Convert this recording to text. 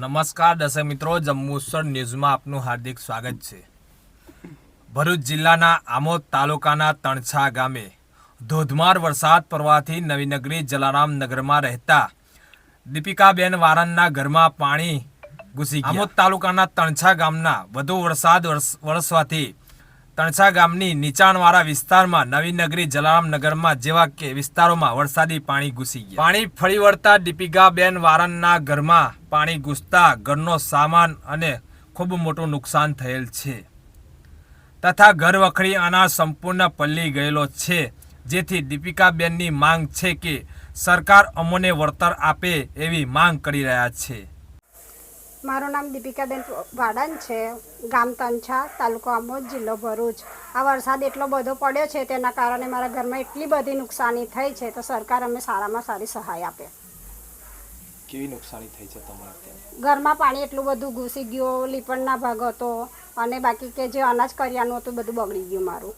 નમસ્કાર દર્શક મિત્રો, જંબુસર ન્યૂઝમાં આપનું હાર્દિક સ્વાગત છે. ભરૂચ જિલ્લાના આમોદ તાલુકાના તણછા ગામે ધોધમાર વરસાદ પડવાથી નવીનગરી જલારામ નગરમાં રહેતા દીપિકાબેન વારનના ઘરમાં પાણી ઘૂસી આમોદ તાલુકાના તણછા ગામના વધુ વરસાદ વરસ- વરસવાથી તણછા ગામની નીચાણવાળા વિસ્તારમાં નવીનગરી નગરી જલારામનગરમાં જેવા કે વિસ્તારોમાં વરસાદી પાણી ઘૂસી ગયા. પાણી ફરી વળતા દીપિકાબેન વારનના ઘરમાં પાણી ઘૂસતા ઘરનો સામાન અને ખૂબ મોટું નુકસાન થયેલ છે. તથા ઘર વખરી અનાજ સંપૂર્ણ પલ્લી ગયેલો છે. જેથી દીપિકાબેનની માંગ છે કે સરકાર અમોને વળતર આપે એવી માંગ કરી રહ્યા છે. મારું નામ દીપિકાબેન વાડન છે. ગામ તંછા તાલુકો આમોદ જિલ્લો ભરૂચ. આ વરસાદ એટલો બધો પડ્યો છે તેના કારણે મારા ઘરમાં એટલી બધી નુકસાની થઈ છે તો સરકાર અમે સારામાં સારી સહાય આપે. કેવી નુકસાની થઈ છે તમારે ઘરમાં પાણી એટલું બધું ઘૂસી ગયું લીપણના ભાગ હતો અને બાકી કે જે અનાજ કર્યાનું હતું બધું બગડી ગયું મારું.